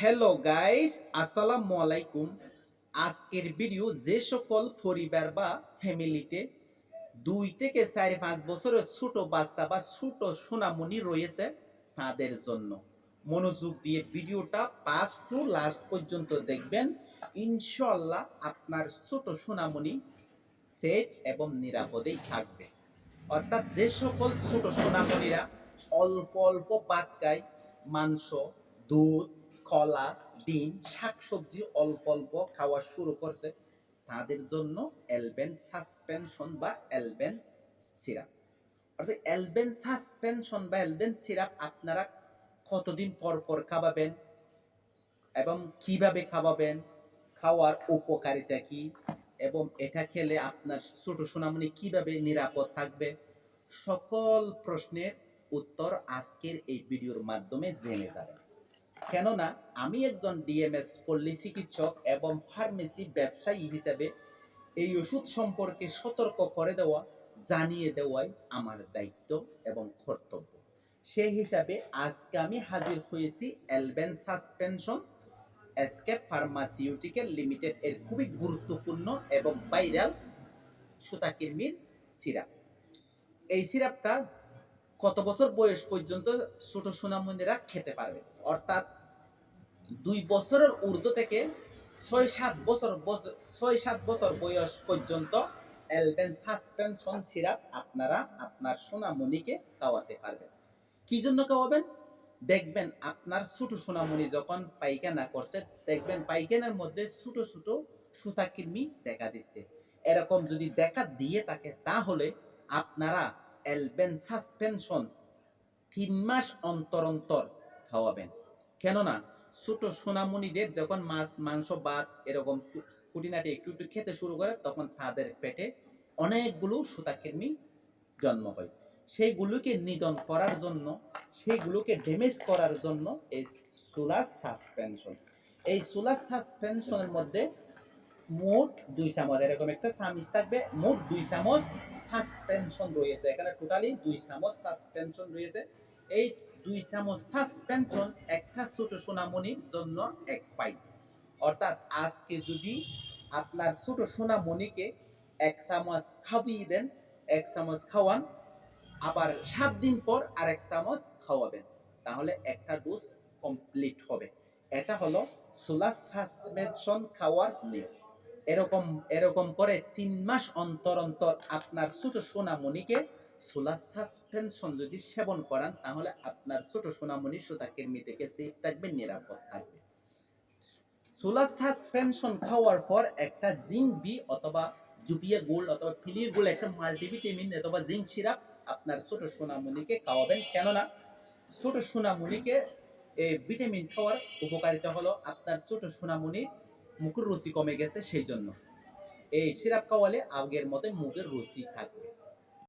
Hello guys, আসসালামু আলাইকুম। আজকের ভিডিও যে সকল পরিবার বা ফ্যামিলিতে দুই থেকে চার পাঁচ বছরের ছোট বাচ্চা বা ছোট সোনামণি রয়েছে তাদের জন্য। মনোযোগ দিয়ে ভিডিওটা পাঁচ টু লাস্ট পর্যন্ত দেখবেন। ইনশাল্লাহ আপনার ছোট সোনামণি সেফ এবং নিরাপদেই থাকবে। অর্থাৎ যে সকল ছোট সোনামণিরা অল্প অল্প ভাত খায়, মাংস, দুধ কলা, ডিম, শাকসবজি অল্প অল্প খাওয়া শুরু করছে। তাদের জন্য এলবেন সাসপেনশন বা এলবেন সিরাপ। অর্থাৎ এলবেন সাসপেনশন বা এলবেন সিরাপ আপনারা কতদিন পর পর এবং কীভাবে খাওয়াবেন, খাওয়ার উপকারিতা কি এবং এটা খেলে আপনার ছোট সোনামণি কীভাবে নিরাপদ থাকবে? সকল প্রশ্নের উত্তর আজকের এই ভিডিওর মাধ্যমে জেনে যাবেন। কেননা আমি একজন ডিএমএস পল্লী চিকিৎসক এবং ফার্মেসি ব্যবসায়ী হিসেবে এই ওষুধ সম্পর্কে সতর্ক করে দেওয়া, জানিয়ে দেওয়াই আমার দায়িত্ব এবং কর্তব্য। সেই হিসাবে আজকে আমি হাজির হয়েছি এলবেন সাসপেনশন এসকেপ ফার্মাসিউটিক্যাল লিমিটেড এর খুবই গুরুত্বপূর্ণ এবং ভাইরাল সুতাকিরমির সিরাপ। এই সিরাপটা কত বছর বয়স পর্যন্ত ছোট সোনামন্দিরা খেতে পারবে? অর্থাৎ দুই বছরের ঊর্ধ্ব থেকে ছয় সাত বছর বছ- ছয় সাত বছর বয়স পর্যন্ত এলবেন সাসপেনশন সিরাপ আপনারা আপনার সোনামণিকে খাওয়াতে পারবেন। কি জন্য খাওয়াবেন? দেখবেন আপনার ছোট সোনামণি যখন পায়খানা করছে, দেখবেন পায়খানার মধ্যে ছোট ছোট সুতাকৃমি দেখা দিচ্ছে। এরকম যদি দেখা দিয়ে থাকে, তাহলে আপনারা এলবেন সাসপেনশন তিন মাস অন্তর অন্তর খাওয়াবেন। কেননা ছোট সোনামণিদের যখন মাছ, মাংস, ভাত এরকম কু- খুঁটিনাটি একটু একটু খেতে শুরু করে তখন তাদের পেটে অনেকগুলো সুতাকৃমি জন্ম হয়। সেইগুলোকে নিধন করার জন্য, সেইগুলোকে ড্যামেজ করার জন্য এই সোলার সাসপেনশন। এই সোলার সাসপেনশনের মধ্যে মোট দুই চামচ, এরকম একটা চামিচ থাকবে, মোট দুই চামচ সাসপেনশন রয়েছে। এখানে টোটালি দুই চামচ সাসপেনশন রয়েছে। এই দুই চামচ সাসপেনশন একটা ছোট সোনামণির জন্য এক পাই অর্থাৎ আজকে যদি আপনার ছোট সোনামণিকে এক চামচ খাবিয়ে দেন, এক চামচ খাওয়ান, আবার সাত দিন পর আর এক চামচ খাওয়াবেন, তাহলে একটা ডোজ কমপ্লিট হবে। এটা হলো সোলার সাসপেনশন খাওয়ার নিয়ম। এরকম এরকম করে তিন মাস অন্তর অন্তর আপনার ছোট সোনামণিকে সোলার সাসপেনশন যদি সেবন করান, তাহলে আপনার ছোট সোনামণি সুতাকের থেকে সেফ থাকবে, নিরাপদ থাকবে। সোলার সাসপেনশন খাওয়ার পর একটা জিঙ্ক বি অথবা জুপিয়া গোল্ড অথবা ফিলির গোল্ড, একটা মাল্টিভিটামিন অথবা জিঙ্ক সিরাপ আপনার ছোট সোনামণিকে খাওয়াবেন। কেননা ছোট সোনামণিকে এই ভিটামিন খাওয়ার উপকারিতা হলো আপনার ছোট সোনামণির মুখের রুচি কমে গেছে সেই জন্য এই সিরাপ খাওয়ালে আগের মতো মুখের রুচি থাকবে।